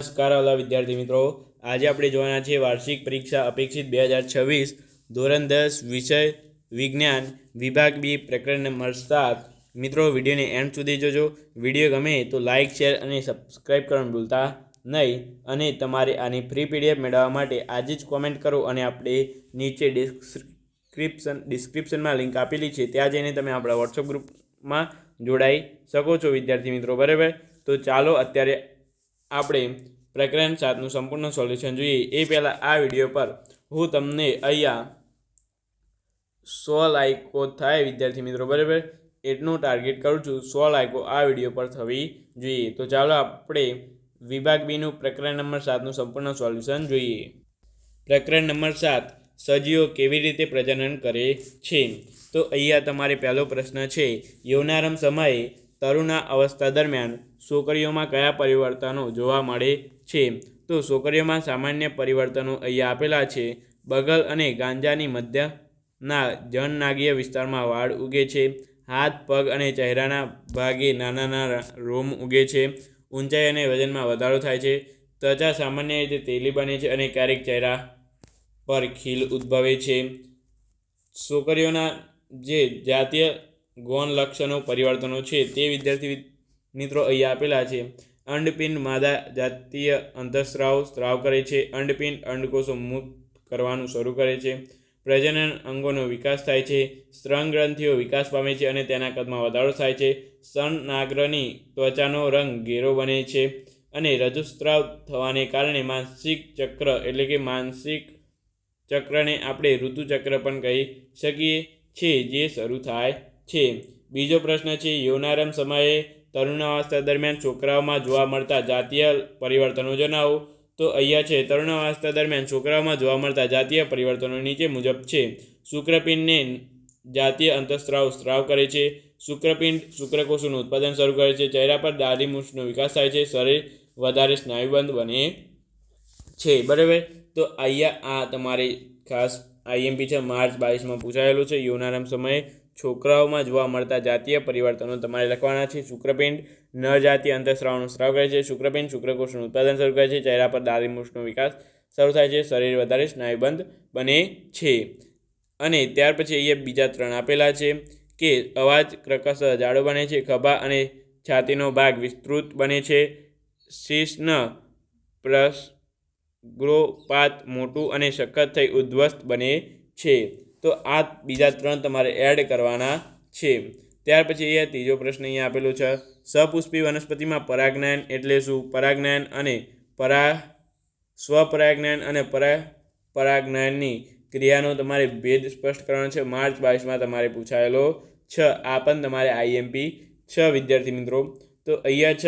નમસ્કાર વાલા વિદ્યાર્થી મિત્રો. આજે આપણે જોવાના છે વાર્ષિક પરીક્ષા અપેક્ષિત બે હજાર છવ્વીસ, ધોરણ દસ, વિષય, વિજ્ઞાન, વિભાગ બી, પ્રકરણ મળતા મિત્રો, વિડીયોને એન્ડ સુધી જોજો. વીડિયો ગમે તો લાઇક શેર અને સબસ્ક્રાઈબ કરવાનું ભૂલતા નહીં. અને તમારે આની ફ્રી પીડીએફ મેળવવા માટે આજે જ કોમેન્ટ કરો અને આપણે નીચે ડિસ્ક્રિપ્શન, ડિસ્ક્રિપ્શનમાં લિંક આપેલી છે. ત્યાં જઈને તમે આપણા વોટ્સઅપ ગ્રુપમાં જોડાઈ શકો છો, વિદ્યાર્થી મિત્રો. બરાબર? તો ચાલો, અત્યારે આપણે પ્રકરણ સાતનું સંપૂર્ણ સોલ્યુશન જોઈએ. એ પહેલાં આ વીડિયો પર હું તમને અહીંયા સો લાઇકો થાય વિદ્યાર્થી મિત્રો, બરાબર? એટલું ટાર્ગેટ કરું છું, સો લાઇકો આ વીડિયો પર થવી જોઈએ. તો ચાલો આપણે વિભાગ બીનું પ્રકરણ નંબર સાતનું સંપૂર્ણ સોલ્યુશન જોઈએ. પ્રકરણ નંબર સાત, સજીવો કેવી રીતે પ્રજનન કરે છે? તો અહીંયા તમારે પહેલો પ્રશ્ન છે યૌનારંભ સમયે તરુણા અવસ્થા દરમિયાન છોકરીઓમાં કયા પરિવર્તનો જોવા મળે છે? તો છોકરીઓમાં સામાન્ય પરિવર્તનો અહીંયા આપેલા છે. બગલ અને ગાંજાની મધ્યના જનનાગીય વિસ્તારમાં વાળ ઉગે છે. હાથ, પગ અને ચહેરાના ભાગે નાના નાના રોમ ઉગે છે. ઊંચાઈ અને વજનમાં વધારો થાય છે. ત્વચા સામાન્ય રીતે તેલી બને છે અને ક્યારેક ચહેરા પર ખીલ ઉદ્ભવે છે. છોકરીઓના જે જાતીય ગૌણ લક્ષણો પરિવર્તનો છે. તે વિદ્યાર્થી મિત્રો અહીંયા આપેલા છે. અંડપિંડ માદા જાતીય અંતઃસ્રાવ સ્ત્રાવ કરે છે. અંડપિંડ અંડકોષો મુક્ત કરવાનું શરૂ કરે છે. પ્રજનન અંગોનો વિકાસ થાય છે. સ્ત્રંગ ગ્રંથિઓ વિકાસ પામે છે અને તેના કદમાં વધારો થાય છે. સ્તનનાગ્રની ત્વચાનો રંગ ઘેરો બને છે અને રજુસ્ત્રાવ થવાને કારણે માનસિક ચક્ર એટલે કે માનસિક ચક્રને આપણે ઋતુચક્ર પણ કહી શકીએ છીએ, જે શરૂ થાય છે. બીજો પ્રશ્ન છે, યોનારમ સમયે તરુણાવસ્થા દરમિયાન છોકરાઓમાં જોવા મળતા જાતીય પરિવર્તનો જણાવો. તો અહીંયા છે, તરુણાવસ્થા દરમિયાન છોકરાઓમાં જોવા મળતા જાતીય પરિવર્તનો નીચે મુજબ છે. શુક્રપિંડને જાતીય અંતઃસ્ત્રાવ સ્ત્રાવ કરે છે. શુક્રપિંડ શુક્રકોષોનું ઉત્પાદન શરૂ કરે છે. ચહેરા પર દાઢી મૂછનો વિકાસ થાય છે. શરીર વધારે સ્નાયુબંધ બને છે. બરાબર? તો અહીંયા આ તમારે ખાસ આઈએમપી છે, માર્ચ બાવીસમાં પૂછાયેલું છે. યૌનારંભ સમયે છોકરાઓમાં જોવા મળતા જાતીય પરિવર્તનો તમારે લખવાના છે. શુક્રપિંડ જાતિ અંતઃસ્રાવનો સ્રાવ કરે છે. શુક્રપિંડ શુક્રકોષનું ઉત્પાદન શરૂ કરે છે. ચહેરા પર મૂછનો વિકાસ શરૂ થાય છે. શરીર વધારે સ્નાયુબંધ બને છે. અને ત્યાર પછી અહીંયા બીજા ત્રણ આપેલા છે કે અવાજ કર્કશ જાડો બને છે. ખભા અને છાતીનો ભાગ વિસ્તૃત બને છે. શીર્ષન પ્રસગ્રોપાત મોટું અને સખત થઈ ઉદ્ધ્વસ્ત બને છે. તો આ બીજા ત્રણ તમારે એડ કરવાના છે. ત્યાર પછી અહીંયા ત્રીજો પ્રશ્ન અહીંયા આપેલો છે. સપુષ્પી વનસ્પતિમાં પરાગનયન એટલે શું? પરાગનયન અને પરા, સ્વપરાગનયન અને પરા, પરાગનયનની ક્રિયાનો તમારે ભેદ સ્પષ્ટ કરવાનો છે. માર્ચ બાવીસમાં તમારે પૂછાયેલો છ. આ પણ તમારે આઈએમપી છ વિદ્યાર્થી મિત્રો. તો અહીંયા છ,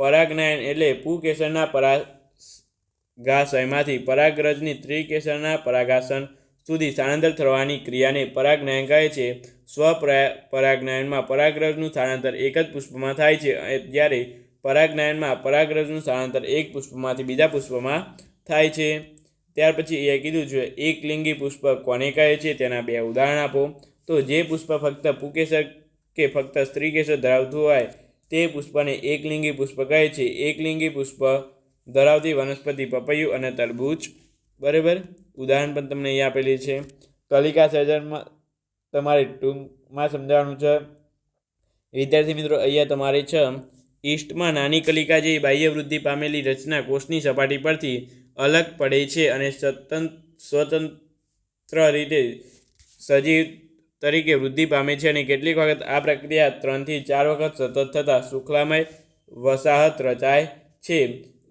પરાગનયન એટલે પુકેસરના પરાગાશયમાંથી પરાગરજની ત્રિકેસરના પરાગાસન સુધી સ્થળાંતર થવાની ક્રિયાને પરાગનયન કહે છે. સ્વપરા, પરાગનયનમાં પરાગરજનું સ્થળાંતર એક જ પુષ્પમાં થાય છે જ્યારે પરાગનયનમાં પરાગરજનું સ્થળાંતર એક પુષ્પમાંથી બીજા પુષ્પમાં થાય છે. ત્યાર પછી એ કીધું છે એક લિંગી પુષ્પ કોને કહે છે તેના બે ઉદાહરણ આપો. તો જે પુષ્પ ફક્ત પુકેસર કે ફક્ત સ્ત્રીકેસર ધરાવતું હોય, તે પુષ્પને એકલિંગી પુષ્પ કહે છે. એકલિંગી પુષ્પ ધરાવતી વનસ્પતિ પપૈયું અને તરબૂચ. બરાબર? ઉદાહરણ પણ તમને અહીં આપેલી છે. કલિકા સર્જનમાં તમારે ટૂંકમાં સમજાવવાનું છે. વિદ્યાર્થી મિત્રો, અહીંયા તમારે છે, ઈસ્ટમાં નાની કલિકા જે બાહ્ય વૃદ્ધિ પામેલી રચના કોષની સપાટી પરથી અલગ પડે છે અને સ્વતંત્ર સ્વતંત્ર રીતે સજીવ તરીકે વૃદ્ધિ પામે છે અને કેટલીક વખત આ પ્રક્રિયા ત્રણથી ચાર વખત સતત થતાં શુક્લામય વસાહત રચાય છે.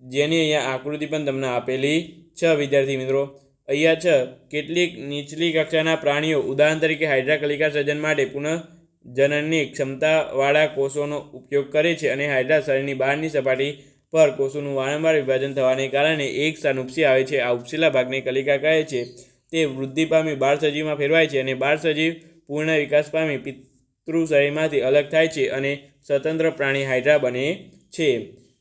જેની અહીંયા આકૃતિ પણ તમને આપેલી છે, વિદ્યાર્થી મિત્રો. અહીંયા છ. કેટલીક નીચલી કક્ષાના પ્રાણીઓ ઉદાહરણ તરીકે હાઇડ્રાકલિકા સર્જન માટે પુનઃજનનની ક્ષમતાવાળા કોષોનો ઉપયોગ કરે છે અને હાઇડ્રા શરીરની બહારની સપાટી પર કોષોનું વારંવાર વિભાજન થવાને કારણે એક સ્થાન ઉપસી આવે છે. આ ઉપસેલા ભાગને કલિકા કહે છે. તે વૃદ્ધિ પામી બાળ સજીવમાં ફેરવાય છે અને બાળ સજીવ પૂર્ણ વિકાસ પામી પિતૃ શરીરમાંથી અલગ થાય છે અને સ્વતંત્ર પ્રાણી હાઇડ્રા બને છે.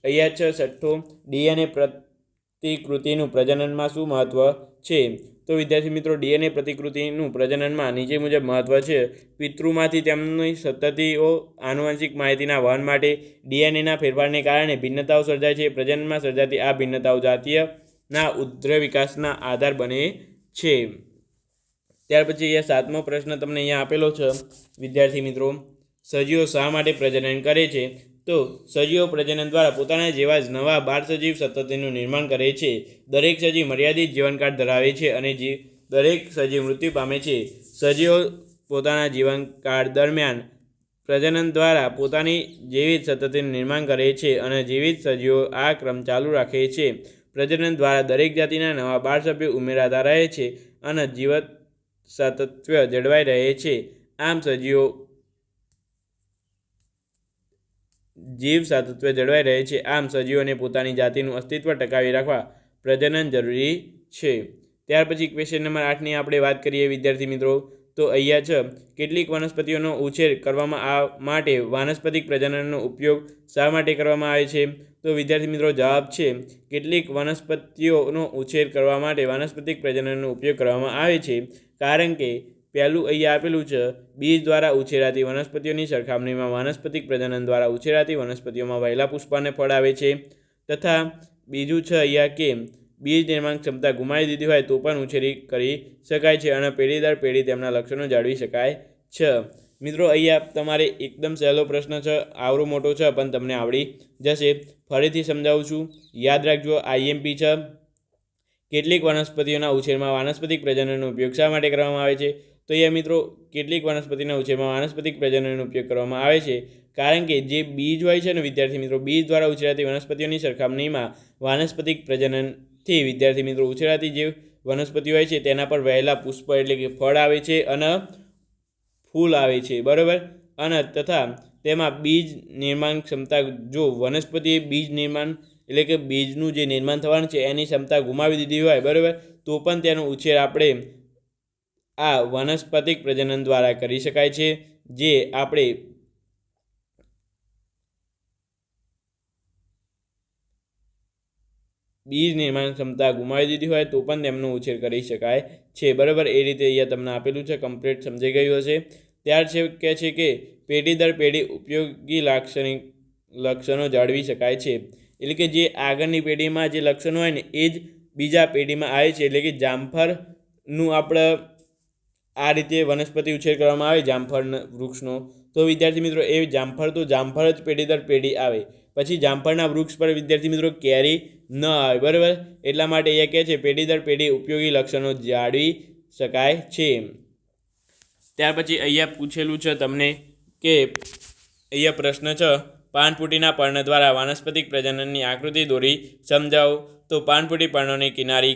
અહીંયા છ. છઠ્ઠો ડીએનએ પ્રતિકૃતિનું પ્રજનનમાં શું મહત્ત્વ છે. તો વિદ્યાર્થી મિત્રો, ડીએનએ પ્રતિકૃતિનું પ્રજનનમાં નીચે મુજબ મહત્ત્વ છે. પિતૃમાંથી તેમની સતતિઓ આનુવંશિક માહિતીના વહન માટે ડીએનએના ફેરફારને કારણે ભિન્નતાઓ સર્જાય છે. પ્રજનનમાં સર્જાતી આ ભિન્નતાઓ જાતીયના ઉદ્ર વિકાસના આધાર બને છે. ત્યાર પછી અહીંયા સાતમો પ્રશ્ન તમને અહીંયા આપેલો છે. વિદ્યાર્થી મિત્રો, સજીવો શા માટે પ્રજનન કરે છે? તો સજીવો પ્રજનન દ્વારા પોતાના જેવા જ નવા બાર સજીવ સતતિનું નિર્માણ કરે છે. દરેક સજીવ મર્યાદિત જીવનકાળ ધરાવે છે અને જે, દરેક સજીવ મૃત્યુ પામે છે. સજીવો પોતાના જીવનકાળ દરમિયાન પ્રજનન દ્વારા પોતાની જીવિત સતતિનું નિર્માણ કરે છે અને જીવિત સજીવો આ ક્રમ ચાલુ રાખે છે. પ્રજનન દ્વારા દરેક જાતિના નવા બાળ સભ્યો ઉમેરાતા રહે છે અને જીવત સતત્વ જળવાઈ રહે છે. આમ સજીવો જીવ સાતત્ય જળવાઈ રહે છે. આમ સજીવોને પોતાની જાતિનું અસ્તિત્વ ટકાવી રાખવા પ્રજનન જરૂરી છે. ત્યાર પછી ક્વેશ્ચન નંબર આઠની આપણે વાત કરીએ વિદ્યાર્થી મિત્રો. તો અહીંયા છે કેટલીક વનસ્પતિઓનો ઉછેર કરવામાં આ માટે વાનસ્પતિક પ્રજનનનો ઉપયોગ શા માટે કરવામાં આવે છે? તો વિદ્યાર્થી મિત્રો જવાબ છે, કેટલીક વનસ્પતિઓનો ઉછેર કરવા માટે વાનસ્પતિક પ્રજનનનો ઉપયોગ કરવામાં આવે છે. કારણ કે પહેલું અહીંયા આપેલું છે, બીજ દ્વારા ઉછેરાતી વનસ્પતિઓની સરખામણીમાં વાનસ્પતિક પ્રજનન દ્વારા ઉછેરાતી વનસ્પતિઓમાં વહેલા પુષ્પાને ફળ આવે છે. તથા બીજું છે અહીંયા કે બીજ નિર્માણ ક્ષમતા ગુમાવી દીધી હોય તો પણ ઉછેરી કરી શકાય છે અને પેઢી દર પેઢી તેમના લક્ષણો જાળવી શકાય છે. મિત્રો, અહીંયા તમારે એકદમ સહેલો પ્રશ્ન છે, આવડો મોટો છે, પણ તમને આવડી જશે. ફરીથી સમજાવું છું. યાદ રાખજો, આઈએમપી છે. કેટલીક વનસ્પતિઓના ઉછેરમાં વાનસ્પતિક પ્રજનનનો ઉપયોગ શા માટે કરવામાં આવે છે? તો અહીંયા મિત્રો કેટલીક વનસ્પતિના ઉછેરમાં વાનસ્પતિક પ્રજનનનો ઉપયોગ કરવામાં આવે છે. કારણ કે જે બીજ હોય છે ને વિદ્યાર્થી મિત્રો, બીજ દ્વારા ઉછેરાતી વનસ્પતિઓની સરખામણીમાં વાનસ્પતિક પ્રજનનથી વિદ્યાર્થી મિત્રો ઉછેરાતી જે વનસ્પતિ હોય છે, તેના પર વહેલા પુષ્પ એટલે કે ફળ આવે છે અને ફૂલ આવે છે. બરાબર? અને તથા તેમાં બીજ નિર્માણ ક્ષમતા, જો વનસ્પતિએ બીજ નિર્માણ એટલે કે બીજનું જે નિર્માણ થવાનું છે, એની ક્ષમતા ગુમાવી દીધી હોય, બરાબર? તો પણ તેનો ઉછેર આપણે આ વનસ્પતિક પ્રજનન દ્વારા કરી શકાય છે, જે આપણે બીજ નિર્માણ ક્ષમતા ગુમાવી દીધી હોય તો પણ તેમનો ઉછેર કરી શકાય છે. બરાબર એ રીતે અહીંયા તમને આપેલું છે કમ્પ્લીટ સમજાઈ ગયું હશે. ત્યાર છે, કહે છે કે પેઢી દર પેઢી ઉપયોગી લાક્ષણિક લક્ષણો જાળવી શકાય છે. એટલે કે જે આગળની પેઢીમાં જે લક્ષણો હોય ને, એ જ બીજા પેઢીમાં આવે છે. એટલે કે જામફળનું આપણે આ રીતે વનસ્પતિ ઉછેર કરવામાં આવે જામફળ વૃક્ષનો. તો વિદ્યાર્થી મિત્રો, એ જામફળ તો જામફળ જ પેઢી દર પેઢી આવે. પછી જામફળના વૃક્ષ પર વિદ્યાર્થી મિત્રો કેરી ન આવે, બરાબર? એટલા માટે એ કહે છે, પેઢી દર પેઢી ઉપયોગી લક્ષણો જાળવી શકાય છે. ત્યાર પછી અહીંયા પૂછેલું છે તમને કે, અહીંયા પ્રશ્ન છે, પાનપુટીના પર્ણ દ્વારા વાનસ્પતિક પ્રજનનની આકૃતિ દોરી સમજાવો. તો પાનપુટી પર્ણોની કિનારી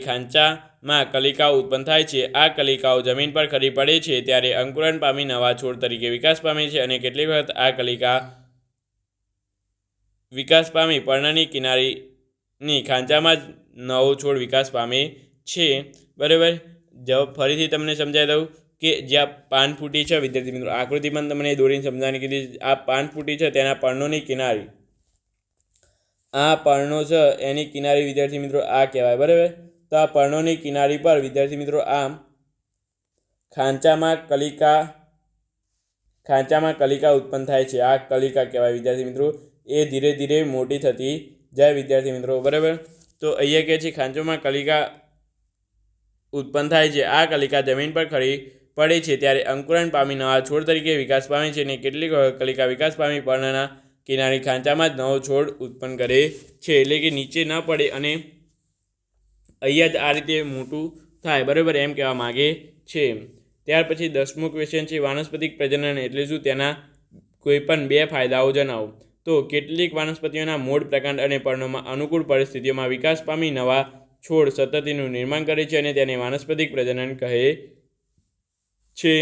ખાંચામાં કલિકાઓ ઉત્પન્ન થાય છે. આ કલિકાઓ જમીન પર ખરી પડે છે ત્યારે અંકુરન પામી નવા છોડ તરીકે વિકાસ પામે છે અને કેટલીક વખત આ કલિકા વિકાસ પામી? પર્ણની કિનારીની ખાંચામાં જ નવો છોડ વિકાસ પામે છે. બરાબર? જવાબ ફરીથી તમને સમજાવી દઉં કે જ્યાં પાન ફૂટી છે, વિદ્યાર્થી મિત્રો, આકૃતિ પણ તમને દોરીને સમજાવવાની કીધી આ પાન ફૂટી છે તેના પર્ણોની કિનારી. આ પર્ણો છે એની કિનારી, વિદ્યાર્થી મિત્રો, આ કહેવાય. બરાબર? તો આ પર્ણોની કિનારી પર, વિદ્યાર્થી મિત્રો, આમ ખાંચામાં કલિકા ખાંચામાં કલિકા ઉત્પન્ન થાય છે. આ કલિકા કહેવાય, વિદ્યાર્થી મિત્રો. એ ધીરે ધીરે મોટી થતી જાય, વિદ્યાર્થી મિત્રો. બરાબર? તો અહીંયા કહે છે, ખાંચોમાં કલિકા ઉત્પન્ન થાય છે. આ કલિકા જમીન પર ખરી પડે છે, ત્યારે અંકુરણ પામી નવા છોડ તરીકે વિકાસ પામે છે અને કેટલીક કલિકા વિકાસ પામી પર્ણના કિનારી ખાંચામાં જ નવો છોડ ઉત્પન્ન કરે છે. એટલે કે નીચે ન પડે અને અહીંયા જ આ રીતે મોટું થાય, બરાબર એમ કહેવા માગે છે. ત્યાર પછી દસમો ક્વેશ્ચન છે, વાનસ્પતિક પ્રજનન એટલે શું? તેના કોઈ પણ બે ફાયદાઓ જણાવો. તો કેટલીક વનસ્પતિઓના મૂળ પ્રકાંડ અને પર્ણોમાં અનુકૂળ પરિસ્થિતિઓમાં વિકાસ પામી નવા છોડ સતતિનું નિર્માણ કરે છે અને તેને વાનસ્પતિક પ્રજનન કહે છે.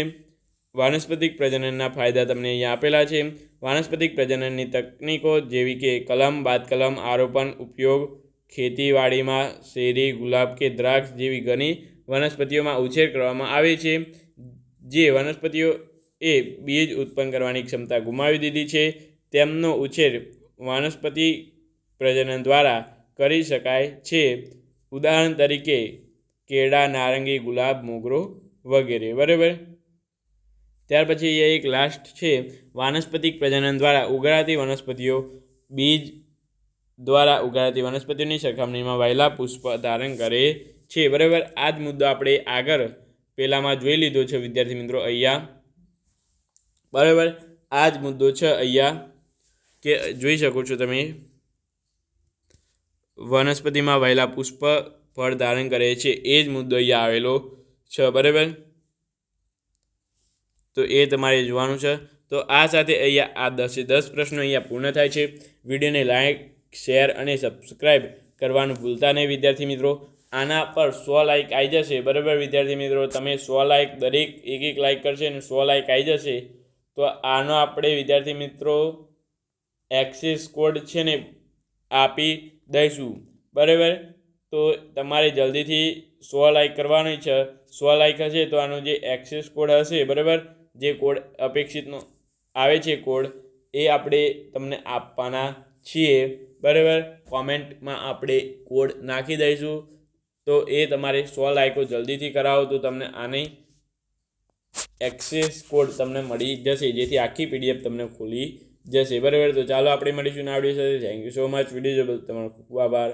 વાનસ્પતિક પ્રજનનના ફાયદા તમને અહીંયા આપેલા છે. વાનસ્પતિક પ્રજનનની તકનીકો જેવી કે કલમ બાદ કલમ આરોપણ, ઉપયોગ ખેતીવાડીમાં શેરી, ગુલાબ કે દ્રાક્ષ જેવી ઘણી વનસ્પતિઓમાં ઉછેર કરવામાં આવે છે, જે વનસ્પતિઓ એ બીજ ઉત્પન્ન કરવાની ક્ષમતા ગુમાવી દીધી છે. તેમનો ઉછેર વનસ્પતિ પ્રજનન દ્વારા કરી શકાય છે. ઉદાહરણ તરીકે, કેળા, નારંગી, ગુલાબ, મોગરો વગેરે, બરાબર? ત્યાર પછી એ એક લાસ્ટ છે. વાનસ્પતિક પ્રજનન દ્વારા ઉગાડાતી વનસ્પતિઓ, બીજ દ્વારા ઉગાડતી વનસ્પતિઓની સરખામણીમાં વહેલા પુષ્પ ધારણ કરે છે. બરાબર આ જ મુદ્દો આપણે આગળ પેલામાં જોઈ લીધો છે, વિદ્યાર્થી મિત્રો, અહીંયા. બરાબર આ જ મુદ્દો છે અહીંયા કે જોઈ શકો છો તમે. વનસ્પતિમાં વહેલા પુષ્પ ફળ ધારણ કરે છે, એ જ મુદ્દો અહીંયા આવેલો છે, બરાબર. તો એ તમારે જોવાનું છે. તો આ સાથે અહીંયા આ દસે દસ પ્રશ્નો અહીંયા પૂર્ણ થાય છે. વિડીયોને લાઈક શેર અને સબસ્ક્રાઈબ કરવાનું ભૂલતા નહીં, વિદ્યાર્થી મિત્રો. આના પર સો લાઇક આવી જશે, બરાબર? વિદ્યાર્થી મિત્રો, તમે સો લાઇક દરેક એક એક લાઇક કરશે અને સો લાઇક આવી જશે. તો આનો આપણે, વિદ્યાર્થી મિત્રો, એક્સિસ કોડ છે ને, આપી દઈશું. બરાબર? તો તમારે જલ્દીથી સો લાઇક કરવાની છે. સો લાઇક હશે તો આનો જે એક્સેસ કોડ હશે, બરાબર? જે કોડ અપેક્ષિતનો આવે છે, કોડ, એ આપણે તમને આપવાના છીએ. બરાબર? કોમેન્ટમાં આપણે કોડ નાખી દઈશું. તો એ તમારે સો લાઈકો જલ્દીથી કરાવો, તો તમને આની એક્સેસ કોડ તમને મળી જશે. જેથી આખી પીડીએફ તમને ખુલી જશે. બરાબર? તો ચાલો, આપણે મળીશું ના વીડિયો સાથે. Thank you so much video તમારો ખૂબ આભાર.